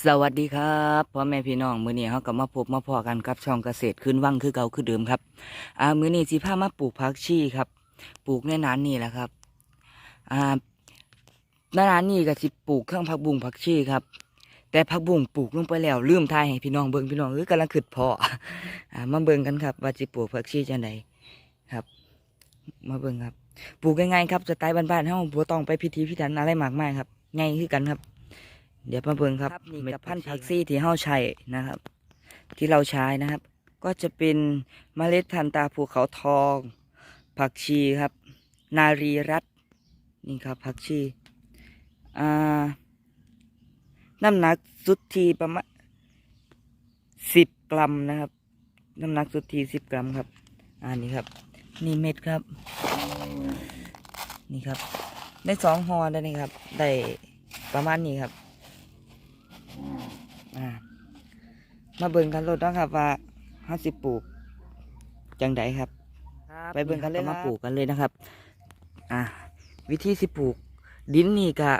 สวัสดีครับพ่อแม่พี่น้องมื้อนี้เฮาก็มาพบมาพอกันกับช่องเกษตรขึ้นวังคือเก่าคือเดิมครับอ่ามื้อนี้สิพามาปลูกผักชีครับ ปลูกในนานนี่แหละครับอ่าในนานนี่ก็สิปลูกเครื่องผักบุ้งผักชีครับ แต่ผักบุ้งปลูกลงไปแล้วลืมทายให้พี่น้องเบิ่งพี่น้องเอ้ยกำลังขึ้นพาะอ่ามาเบิ่งกันครับ ว่าสิปลูกผักชีจังไดครับ มาเบิ่งครับ ปลูกง่ายๆครับสไตล์บ้านๆเฮาบ่ต้องไปพิธีพิถันอะไรมากมายครับง่ายคือกันครับ เดี๋ยวมาเบิ่งครับนี่กับพันธุ์ผักซี่ที่เฮาใช้นะครับ ที่เราใช้นะครับ ก็จะเป็นเมล็ดพันธุ์ตาภูเขาทอง ผักชีครับ นารีรัตน์นี่ครับผักชีอ่าน้ำหนักสุดทีประมาณสิบกรัมนะครับ น้ำหนักสุดทีสิบกรัมครับ อ่านี่ครับ นี่เม็ดครับ นี่ครับ ได้สองห่อได้นี่ครับ ได้ประมาณนี้ครับ อ่า มาเบิ่งกันรถเนาะครับว่าเฮาสิปลูกจังไดครับ ไปเบิ่งกันเลยมาปลูกกันเลยนะครับ อ่าวิธีสิปลูก ดินนี่ก็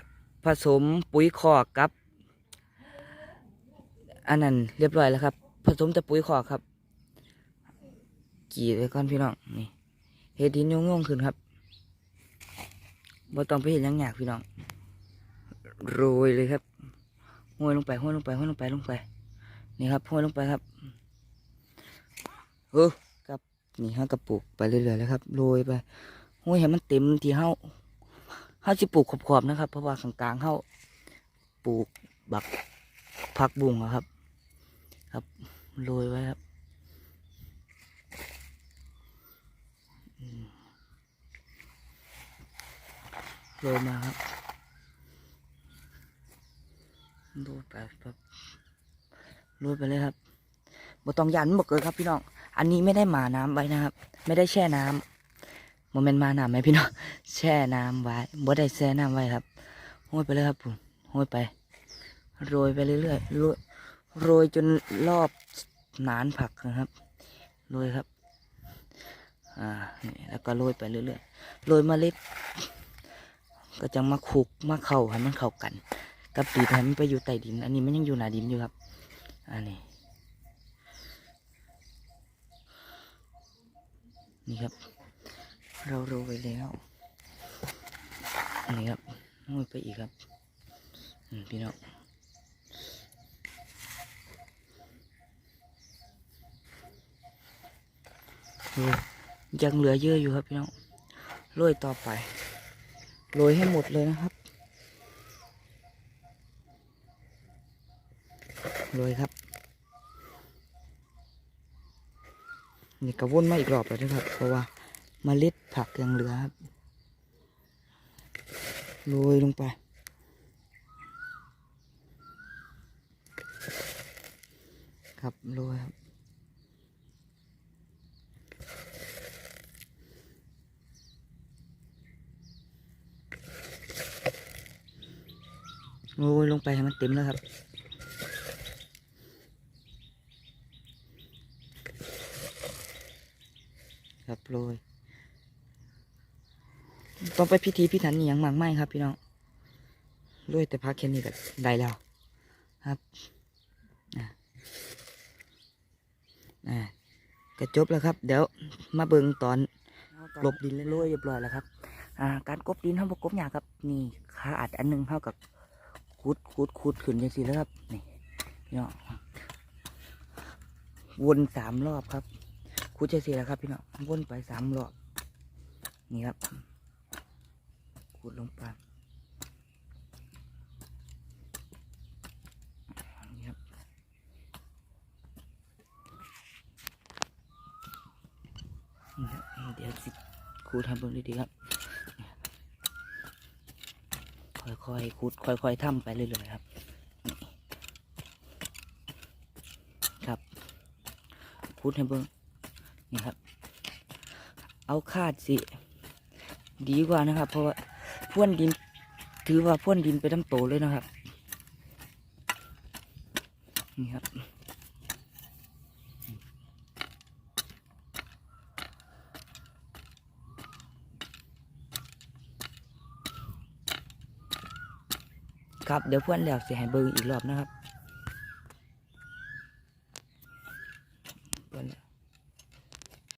ผสมปุ๋ยคอกกับ อันนั้นเรียบร้อยแล้วครับ ผสมแต่ปุ๋ยคอกครับ กี่เลยก่อนพี่น้องนี่เฮ็ดดินโยงๆขึ้นครับบ่ต้องไปเห็นยังยากพี่น้องโรยเลยครับห้วยลงไปห้วยลงไปห้วยลงไปลงไป นี่ครับห้วยลงไปครับเออครับนี่ห้ากระปุกไปเรื่อยๆแล้วครับโรยไปห้วยให้มันเต็มที่เฮาเฮาจะปลูกขอบๆนะครับ เพราะว่าข้างกลางเฮาปลูกบักผักบุ้งอะครับ ครับโรยไว้ครับโรยมาครับรูไปครับ รูดไปเลยครับบ่ต้องยันบ่เกิดครับพี่น้อง อันนี้ไม่ได้หมาน้ำไว้นะครับ ไม่ได้แช่น้ำโมเมนต์มาน้ำไหมพี่น้อง แช่น้ำไว้บ่ได้แช่น้ำไว้ครับห้อยไปเลยครับผมห้อยไป โรยไปเรื่อยๆ โรยโรยจนรอบหนานผักนะครับ โรยครับ อ่า นี่แล้วก็โรยไปเรื่อยๆ โรยเมล็ด ก็จะมาคลุกมาเข้าให้มันเข้ากัน กับดินให้มันไปอยู่ใต้ดิน อันนี้มันยังอยู่หนาดินอยู่ครับ อันนี้ นี่ครับ เราโรยไปแล้วอันนี้ครับโรยไปอีกครับพี่น้องยยังเหลือเยอะอยู่ครับพี่น้องโรยต่อไปโรยให้หมดเลยนะครับ โรยครับ นี่กระวนมาอีกรอบแล้วนะครับ เพราะว่าเมล็ดผักยังเหลือครับโรยลงไปครับโรยครับโรยลงไปให้มันเต็มแล้วครับ ครับโรยต้องไปพิธีพิถันอย่างมากไม่ครับ พี่น้องโรยแต่พักแค่นี้ก็ได้แล้ว ครับอะอะก็จบแล้วครับ เดี๋ยวมาเบิ่งตอนกลบดินโรยเรียบร้อยแล้วครับ อ่า การกบดินเท่าบกบหยาครับ นี่ขาอัดอันหนึงเท่ากับคูดคูดคูดขึ้นอย่างสีแล้วครับ นี่พี่น้องวนสามรอบครับ คูดจะเสียแล้วครับพี่น้องวนไปสามรอบนี่ครับคูดลงไปนี่ครับเดี๋ยวสิคูดทำเบิ่งดีๆครับค่อยๆคูดค่อยๆทำไปเรื่อยๆครับครับคูดให้เบิ่ง นี่ครับ เอาคาดสิ ดีกว่านะครับ เพราะว่าพ่วนดิน ถือว่าพ่วนดินไปทั้งโตเลยนะครับ นี่ครับครับเดี๋ยวพ่วนแล้วเสียให้เบิ่งอีกรอบนะครับ